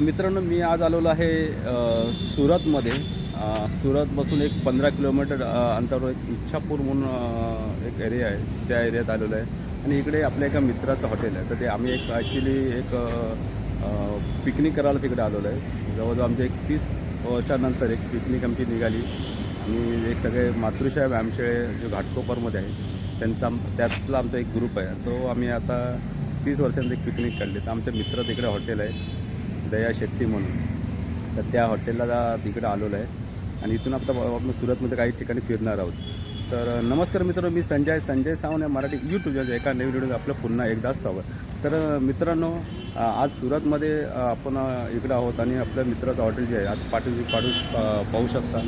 मित्रांनो मी आज आलेलो आहे सुरतमध्ये. सुरतपासून एक पंधरा किलोमीटर अंतरावर एक इच्छापूर म्हणून एक एरिया आहे. त्या एरियात आलेलो आहे. आणि इकडे आपल्या एका मित्राचं हॉटेल आहे. तर ते आम्ही एक ॲक्च्युली एक पिकनिक करायला तिकडे आलेलो आहे. जवळजवळ आमच्या एक तीस वर्षानंतर एक पिकनिक आमची निघाली. आणि एक सगळे मातृसाहेब व्यायामशाळे जो घाटकोपरमध्ये आहे त्यांचा त्यातला आमचा एक ग्रुप आहे. तो आम्ही आता तीस वर्षांचं एक पिकनिक काढली. तर आमच्या मित्र तिकडे हॉटेल आहे. दया शेट्टी म्हणून. तर त्या हॉटेलला तिकडे आलेलो आहे. आणि इथून आता आपण सुरतमध्ये काही ठिकाणी फिरणार आहोत. तर नमस्कार मित्र मी संजय संजय सावंत या मराठी यूट्यूबच्या एका नवीन व्हिडिओ आपलं पुन्हा एकदाच स्वागत. तर मित्रांनो आज सुरतमध्ये आपण इकडं आहोत आणि आपल्या मित्राचं हॉटेल जे आहे आज पाठू पाठू पाहू शकता.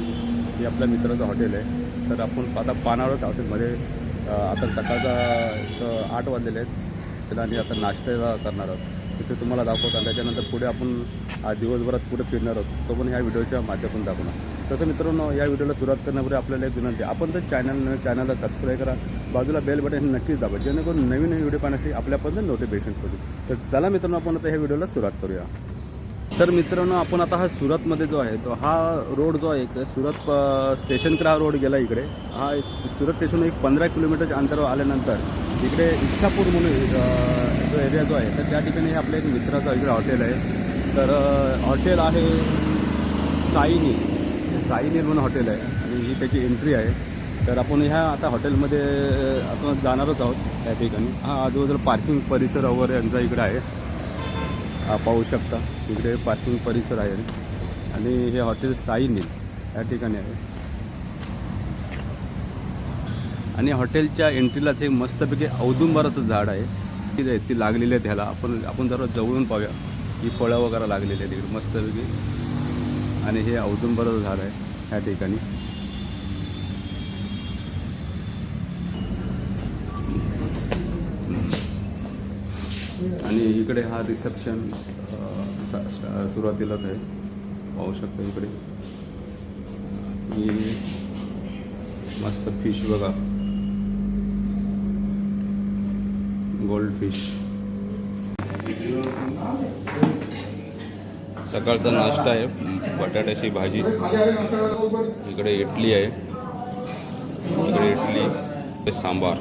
हे आपल्या मित्राचं हॉटेल आहे. तर आपण आता पाहणार हॉटेलमध्ये आता सकाळचा एक आठ वाजलेले आहेत. तर आणि आता नाश्ता करणार आहोत. तिथे तुम्हाला दाखवतो. आणि त्याच्यानंतर पुढे आपण आज दिवसभरात पुढे फिरणार आहोत. तो पण ह्या व्हिडिओच्या माध्यमातून दाखवणार. तसं मित्रांनो या व्हिडिओला सुरुवात करण्यापूर्वी आपल्याला एक विनंती. आपण तर चॅनल चॅनलला सबस्क्राईब करा. बाजूला बेल बटन हे नक्कीच दाबा. जेणेकरून नवीन व्हिडिओ पाहण्यासाठी आपल्यापर्यंत नोटिफिकेशन करू तर चला मित्रांनो आपण आता ह्या व्हिडिओला सुरुवात करूया. तर मित्रांनो आपण आता हा सुरतमध्ये जो आहे तो हा रोड जो आहे सुरत अ, स्टेशनकडे हा रोड गेला इकडे. हा एक सुरत स्टेशन एक पंधरा किलोमीटरच्या अंतरावर आल्यानंतर इकडे इच्छापूर म्हणून जो एरिया जो आहे तर त्या ठिकाणी हे आपल्या एक मित्राचं इकडे हॉटेल आहे. तर हॉटेल आहे साईनी साईनी म्हणून हॉटेल आहे. आणि ही त्याची एंट्री आहे. तर आपण ह्या आता हॉटेलमध्ये आपण जाणारच आहोत त्या ठिकाणी. हा आजूबाजूला पार्किंग परिसर वगैरे यांचा इकडे आहे. पाहू शकता. इकडे पार्किंग परिसर आहे. आणि हे हॉटेल साईन आहे या ठिकाणी आहे. आणि हॉटेलच्या एंट्रीलाच एक मस्तपैकी औदुंबराचं झाड आहे. ती ती लागलेली आहे त्याला. आपण आपण जरा जवळून पाहूया. ही फळं वगैरे लागलेली आहेत तिकडे मस्तपैकी. आणि हे औदुंबराचं झाड आहे ह्या ठिकाणी. आणि इकडे हा रिसेप्शन सुरुवातीलाच आहे. पाहू शकता इकडे. मस्त फिश बघा. गोल्ड फिश सकाळचा नाश्ता आहे. बटाट्याची भाजी. इकडे इडली आहे. इकडे इडली सांबार.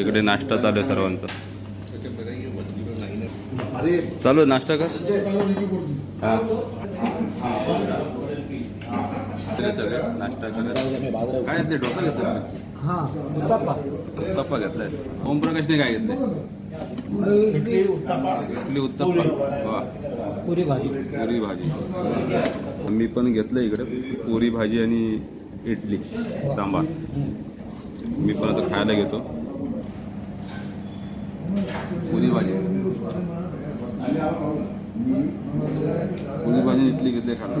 इकडे नाश्ता चालू आहे सर्वांचा. चालू आहे नाश्ता का? हा. नाश्ता करत काय घेतले डोसा घेतला हा. उत्तप्पा उत्तप्पा घेतलाय. ओमप्रकाशने काय घेतले इडली उत्तप्पा. वा. पुरी भाजी. पुरी भाजी. मी पण घेतलं इकडे. पुरी भाजी आणि इडली सांबार. मी पण आता खायला घेतो. पुरी भाजी पुरी भाजी इथली घेतली खाल्ला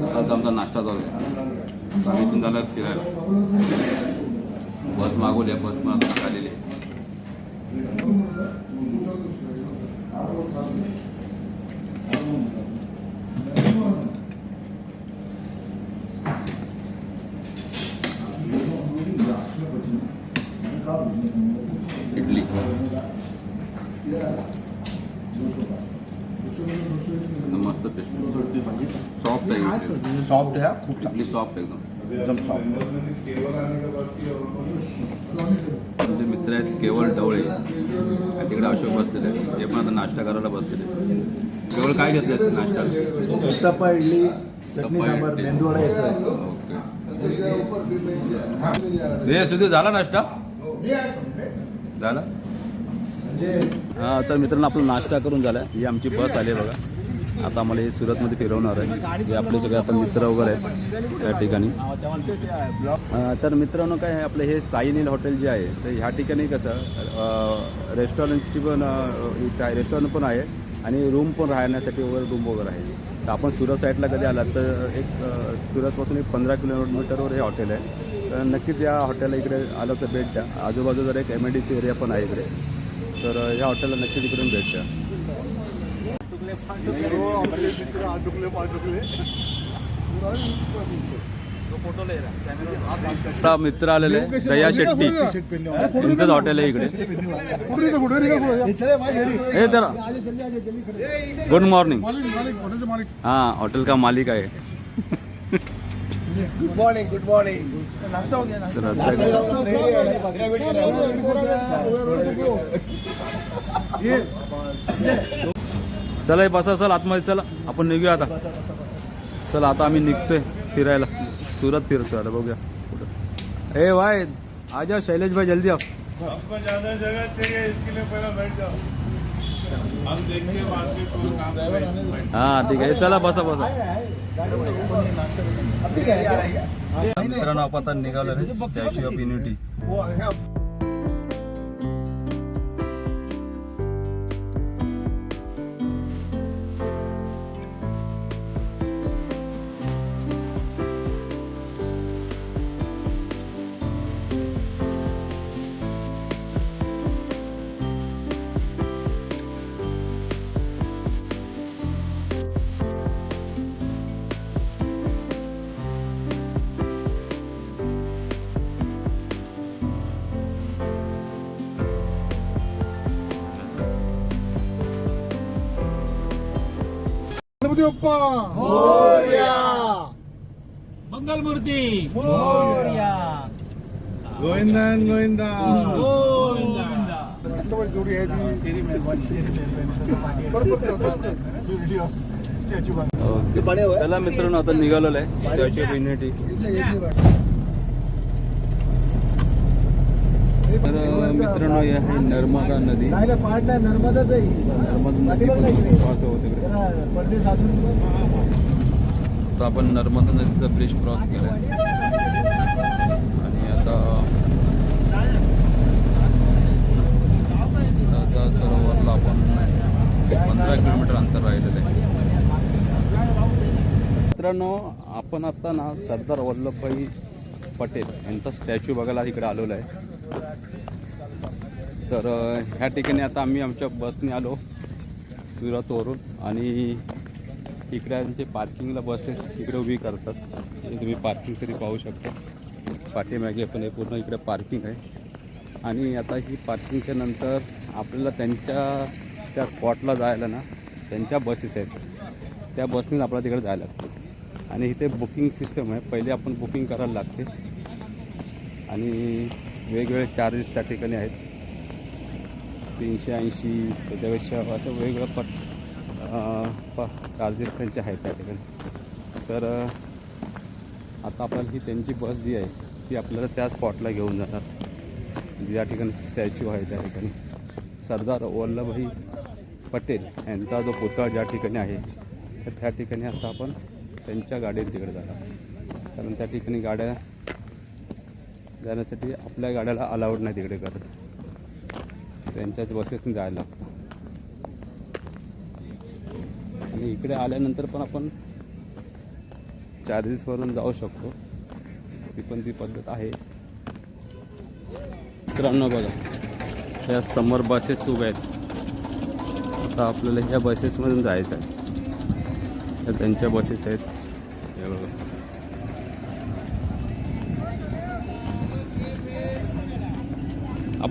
सकाळचा आमचा नाश्ता चालू आहे. आम्ही इथून झालं फिरायला. बस मागवली बस माग आलेली आहे. इडली एकदम मस्त टेस्ट सॉफ्ट आहे इडली. सॉफ्ट आहे हा, खूप चांगली. सॉफ्ट एकदम. एकदम सॉफ्ट आमचे मित्र आहेत केवळ डवळे आणि तिकडे अशोक बसलेले ते पण आता नाश्ता करायला बसलेले केवळ काय घेतले नाश्ता? उत्तप्पा इडली चटणी सांबार. मेंदूवडा येतो ओके. रे सुधीर झाला नाश्ता? झाला? हा तर मित्रांनो आपला नाश्ता करून झाला ही आमची बस आली आहे बघा. आता आम्हाला हे सुरतमध्ये फिरवणार आहे. हे आपले सगळे आपण मित्र वगैरे आहेत त्या ठिकाणी. तर मित्रांनो काय आहे आपलं हे साईनील हॉटेल जे आहे तर ह्या ठिकाणी कसं रेस्टॉरंटची पण काय रेस्टॉरंट पण आहे आणि रूम पण राहण्यासाठी वगैरे रूम वगैरे आहे. तर आपण सुरत साईडला कधी आलात तर एक सुरतपासून एक पंधरा किलोमीटरवर हे हॉटेल आहे. तर नक्कीच या हॉटेलला इकडे आलं तर भेट द्या. आजूबाजूला जर एक M I D C area पण आहे इकडे. तर या हॉटेलला नक्कीच इकडून भेट द्या. आता मित्र आलेले दया शेट्टी. यांचंच हॉटेल आहे इकडे. हे तर गुड मॉर्निंग हा हॉटेल का मालिक आहे. Good morning good morning. चला हे बसा चल आतमध्ये चला. आपण निघूया आता. चला आता आम्ही निघतोय फिरायला. सुरत फिरतोय आता बघूया कुठं. ए भाई आ जाओ शैलेश भाई जल्दी आओ हा ठीक आहे. चला बसा बसा. मित्रांनो आपण आता निघालो रे statue of unity Ganpati Bappa. Mangalmurti Govindan Govinda. जोडी आहे ती. बरोबर. चला मित्रांनो आता निघालेलो आहे. युनिटी तर मित्रांनो हे आहे नर्मदा नदी. पाडला नर्मदाच नर्मदा नदी क्रॉस होते आपण नर्मदा नदीचा ब्रिज क्रॉस केला आणि आता सरदार सरोवरला आपण पंधरा किलोमीटर अंतर राहिलेलं आहे. मित्रांनो आपण आता ना सरदार वल्लभभाई पटेल यांचा स्टॅच्यू बघायला इकडे आलेलो आहे. तर ह्या ठिकाणी आता आम्ही आमच्या बसने आलो सुरतवरून आणि इकड्यांचे पार्किंगला बसेस इकडे उभी करतात. तुम्ही पार्किंग तरी पाहू शकता. पाठीमागे पण हे पूर्ण इकडे पार्किंग आहे. आणि आता ही पार्किंगच्या नंतर आपल्याला त्यांच्या त्या स्पॉटला जायला ना त्यांच्या बसेस आहेत. त्या बसनेच आपल्याला तिकडे जायला लागतं. आणि इथे बुकिंग सिस्टम आहे. पहिले आपण बुकिंग करायला लागते. आणि वेगवेगळे चार्जेस त्या ठिकाणी आहेत. तीनशे ऐंशी त्याच्यापेक्षा असं वेगवेगळं पट प चार्जेस त्यांचे आहेत त्या ठिकाणी. तर आता आपल्याला ही त्यांची बस जी आहे ती आपल्याला त्या स्पॉटला घेऊन जाणार. ज्या ठिकाणी स्टॅच्यू आहे त्या ठिकाणी. सरदार वल्लभभाई पटेल यांचा जो पुतळा ज्या ठिकाणी आहे तर त्या ठिकाणी आता आपण त्यांच्या गाडीत तिकडे जाणार. कारण त्या ठिकाणी गाड्या जाण्यासाठी आपल्या गाड्याला अलाउड नाही तिकडे करत. त्यांच्याच बसेसने जायला लागतं. आणि इकडे आल्यानंतर पण आपण चार्जेसवरून जाऊ शकतो. ती पण ती पद्धत आहे. मित्रांनो बघा या समोर बसेस उभ्या आहेत. आता आपल्याला ह्या बसेसमधून जायचं आहे त्यांच्या बसेस आहेत. हे बघा.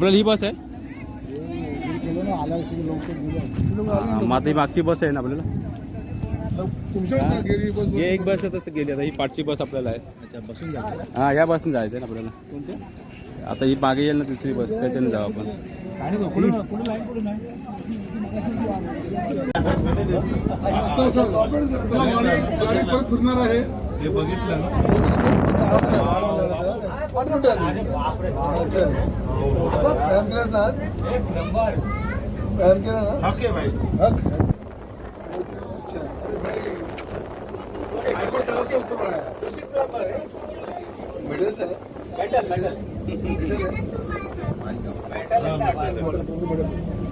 आपल्याला ही बस आहे? हा, मग ही मागची बस आहे ना आपल्याला? हे एक बस आता गेली. आता ही पाठची बस आपल्याला आहे. बसून हा या बसने जायचं आहे ना आपल्याला. आता ही मागे येईल ना दुसरी बस त्याच्याने जाऊ आपण. आता चल, तुला गाडी गाडी परत फिरणार आहे. हे बघितलं ना? चल. व्यायाम केलास ना आज? केला ना आहे भाई हक. का?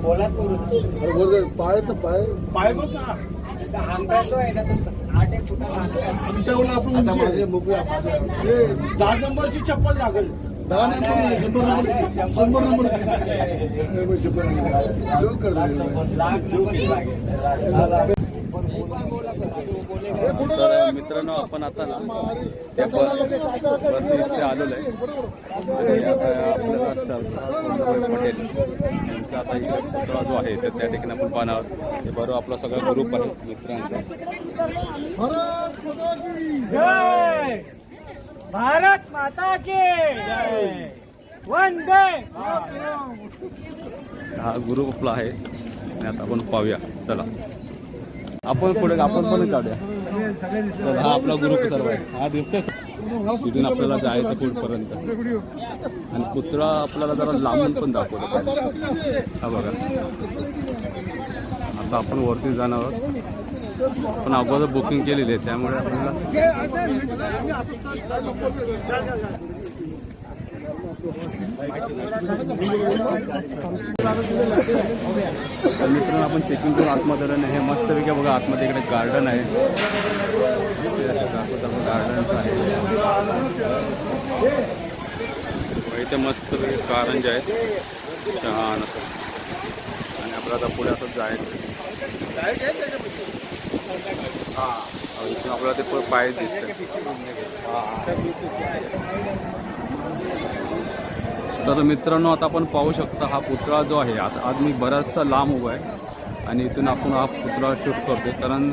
कोल्हापूर. पाय तर पाय पाय बघ ना जो आहे ना हे, दहा नंबरची चप्पल लागेल. दहा नंबर नाही, शंभर नंबर शंभर नंबर शंभर नंबर. जोक लागेल. तर मित्रांनो आपण आता ना त्या बस बसने आलेलो आहे. आणि पटेल यांचा आता इकडे पुतळा जो आहे तर त्या ठिकाणी आपण पाहणार हे बरोबर आपला सगळा ग्रुप आहे मित्रांचा भारत माता की जय! भारत माता के जय! वंदे हा ग्रुप आपला आहे. आणि आता आपण पाहूया. चला. आपण पुढे आपण पण काढूया चला हा आपला ग्रुप सर्व आहे. हा दिसतोय तिथून आपल्याला जायचं पुढपर्यंत आणि पुतळा आपल्याला जरा लांबून पण दाखवतो. हा बघा. आता आपण वरती जाणार आहोत. पण अगोदर बुकिंग केलेली आहे त्यामुळे आपल्याला तर मित्रांनो आपण चेकिंग करून आतमध्ये आलं नाही हे मस्तपैकी बघा आतमध्ये इकडे गार्डन आहे. गार्डन आहे इथे मस्तपैकी कारंजे आहेत. छान असं. आणि आपल्याला आता पुढे असं जायचं. हां. इथून आपल्याला ते पुढे पाय दिसतं तर मित्रांनो आता आपण पाहू शकता हा पुतळा जो आहे आता आज मी बराचसा लांब उभा आहे आणि इथून आपण हा पुतळा शूट करतो कारण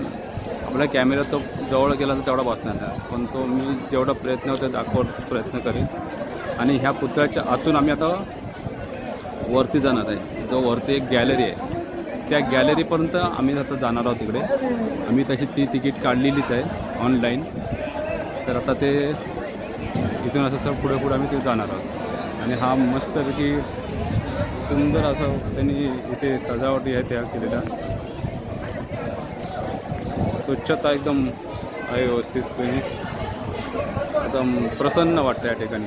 आपल्या कॅमेरा तो जवळ गेला तर तेवढा बसणार नाही. पण तो मी जेवढा प्रयत्न होतो दाखवण्याचा प्रयत्न करेन. आणि ह्या पुतळ्याच्या आतून आम्ही आता वरती जाणार आहे. जो वरती एक गॅलरी आहे. त्या गॅलरीपर्यंत आम्ही आता जाणार आहोत तिकडे आम्ही तशी ती तिकीट काढलेलीच आहे ऑनलाईन तर आता ते इथून असं तर पुढे पुढे आम्ही ते जाणार आहोत. आणि हा मस्तपैकी सुंदर असं त्यांनी इथे सजावटी आहे त्या केलेल्या स्वच्छता एकदम आहे व्यवस्थितपणे एकदम प्रसन्न वाटतं या ठिकाणी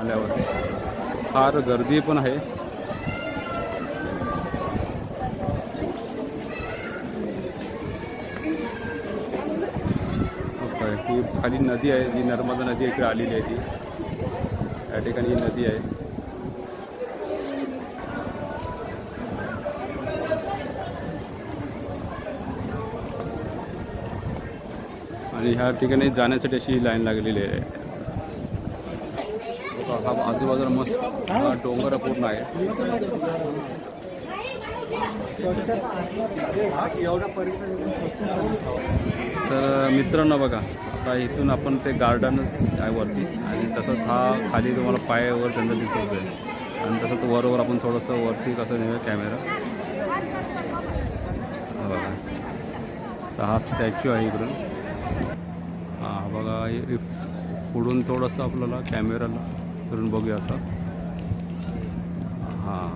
आल्यावर. फार गर्दी पण आहे. ही खाली नदी आहे जी नर्मदा नदी इकडे आलेली आहे ती. या ठिकाणी नदी आहे. आणि ह्या ठिकाणी जाण्यासाठी अशी लाईन लागलेली आहे. हा आजूबाजूला मस्त डोंगर पूर्ण आहे. तर मित्रांनो बघा आता इथून आपण ते गार्डनच आहे वरती. आणि तसंच हा खाली तुम्हाला पायावर त्यांना दिसत आहे आणि तसंच वरवर आपण थोडंसं वरती कसं नेऊया कॅमेरा हा बघा. तर हा स्टॅच्यू आहे इकडून. हां बघा इफ पुढून थोडंसं आपल्याला कॅमेराला करून बघूया असं. हां.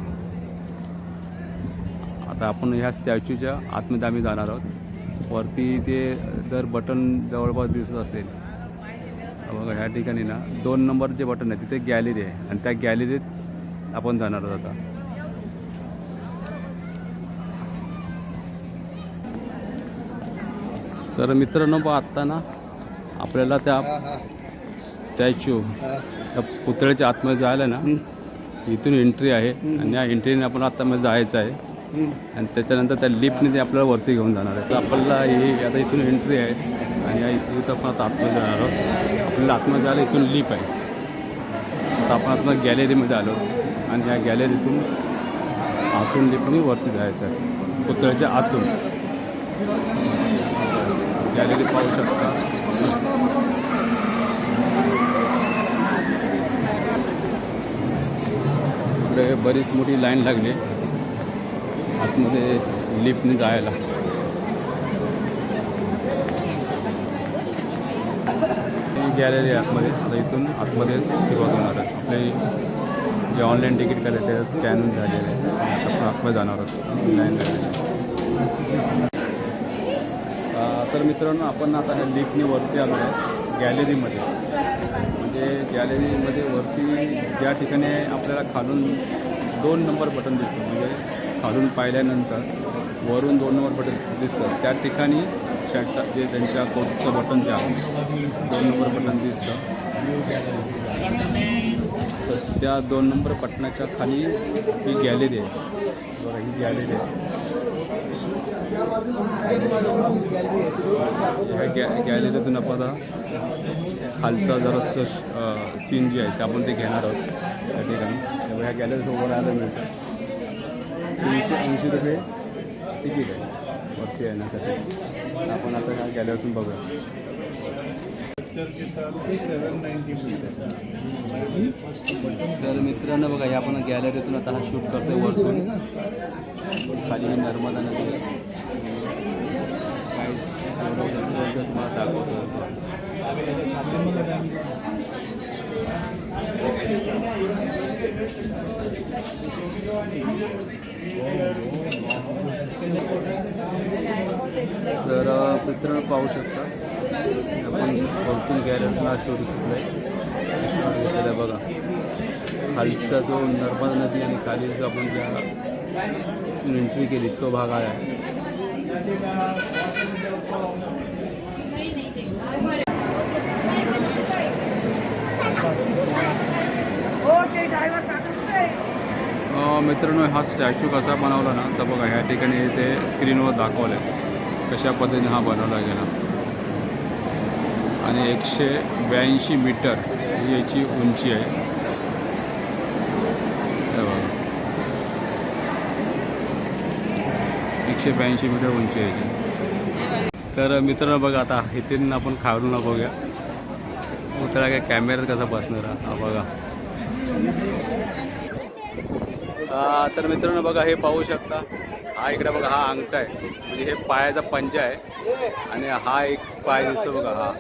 आता आपण ह्या स्टॅच्यूच्या आतमध्ये आम्ही जाणार आहोत. वरती ते जर बटन जवळपास दिसत असेल बघा ह्या ठिकाणी ना दोन नंबर जे बटन आहे तिथे गॅलरी आहे. आणि त्या गॅलरीत आपण जाणार आहोत आता. तर मित्रांनो बा आत्ता ना आपल्याला त्या स्टॅच्यू त्या पुतळ्याच्या आतमध्ये जायला ना इथून एंट्री आहे. आणि या एंट्रीने आपण आतामध्ये जायचं आहे. आणि त्याच्यानंतर त्या लिफ्टने ते आपल्याला वरती घेऊन जाणार आहे. तर आपल्याला हे आता इथून एंट्री आहे आणि या इथं आपण आता आतमध्ये जाणार आहोत. आपल्याला आतमध्ये जायला इथून लिप आहे. आता आपण आतमध्ये गॅलरीमध्ये आलो आणि या गॅलरीतून आतून लिफ्टने वरती जायचं आहे. पुतळ्याच्या आतून. गॅलरी पाहू शकता. बरीच मोठी लाईन लागली. आतमध्ये लिफ्टने जायला. गॅलरी आतमध्ये आता इथून आतमध्ये सुरुवात होणार आहे. आपले जे ऑनलाईन तिकीट करायचे ते स्कॅन झालेले आहे आपण आतमध्ये जाणार आहोत. लाईन तर मित्रांनो आपण आता ह्या लिफ्टने वरती आलो आहे गॅलरीमध्ये. म्हणजे गॅलरीमध्ये वरती ज्या ठिकाणी आपल्याला खालून दोन नंबर बटन दिसतो. म्हणजे खालून पाहिल्यानंतर वरून दोन नंबर बटन दिसतं. त्या ठिकाणी त्या जे त्यांच्या कोटचं बटन जे आहे दोन नंबर बटन दिसतं. तर त्या दोन नंबर बटनाच्या खाली ही गॅलरी आहे. बरं ही गॅलरी आहे. ह्या गॅ गॅलरीतून आपण खालचा जरासं सीन जे आहे ते आपण ते घेणार आहोत. त्या ठिकाणी. त्यामुळे ह्या गॅलरीचं उभं राहायला मिळतं. तीनशे ऐंशी रुपये तिकीट आहे. वरती येण्यासाठी. आपण आता ह्या गॅलरीतून बघूया. तर मित्रांनो बघा या आपण गॅलरीतून आता हा शूट करतोय वरतून. खाली नर्मदा नदी. काय तुम्हाला दाखवतो तर अ, मित्रांनो पाहू शकता. आपण वरतून गॅरेजला शोधू घेतलं आहे शूट बघा. खालचा जो नर्मदा नदी आणि खाली जो आपण ज्या एंट्री केली तो भाग आहे. अ, मित्रांनो हा स्टॅच्यू कसा बनवला ना तर बघा ह्या ठिकाणी ते स्क्रीनवर दाखवलं आहे कशा पद्धतीने हा बनवला गेला. आणि एकशे ब्याऐंशी मीटर ही याची उंची आहे. बघा. एकशे ब्याऐंशी मीटर उंची आहे याची. तर मित्रांनो बघा आता इथून आपण खालून बघूया. उतरा काय कॅमेऱ्यात कसा बसणार हा बघा आ, तर मित्रांनो बघा हे पाहू शकता. हा इकडे बघा हा अंगठा आहे. म्हणजे हे पायाचा पंजा आहे. आणि हा एक पाय दिसतो बघा हा.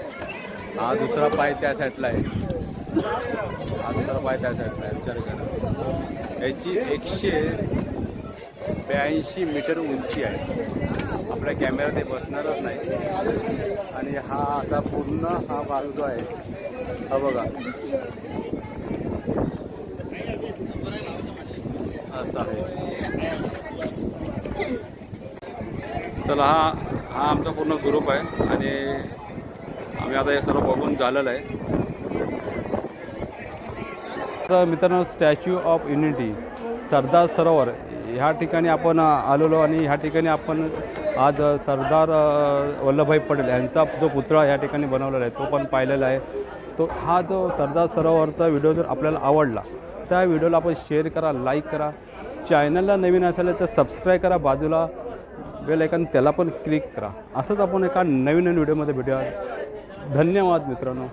हा दुसरा पाय त्या साईडला आहे. हा दुसरा पाय त्या साईडला आहे. विचार करा. याची एकशे ब्याऐंशी मीटर उंची आहे. आपल्या कॅमेरा ते बसणारच नाही. आणि हा असा पूर्ण हा भाग जो आहे हा बघा. असं आहे. चला हा हा आमचा पूर्ण ग्रुप आहे आणि आम्ही आता हे सर्व बघून झालेलं आहे. तर मित्रांनो statue of unity Sardar Sarovar ह्या ठिकाणी आपण आलेलो आणि ह्या ठिकाणी आपण आज सरदार वल्लभभाई पटेल यांचा जो पुतळा ह्या ठिकाणी बनवलेला आहे तो पण पाहिलेला आहे. तो हा जो सरदार सरोवरचा व्हिडिओ जर आपल्याला आवडला त्या व्हिडिओला आपण शेअर करा लाईक करा. चॅनलला नवीन असेल तर सबस्क्राईब करा बाजूला बेल ऐकन त्याला पण क्लिक करा. असंच आपण एका नवीन नवीन व्हिडिओमध्ये भेटूया धन्यवाद मित्रांनो.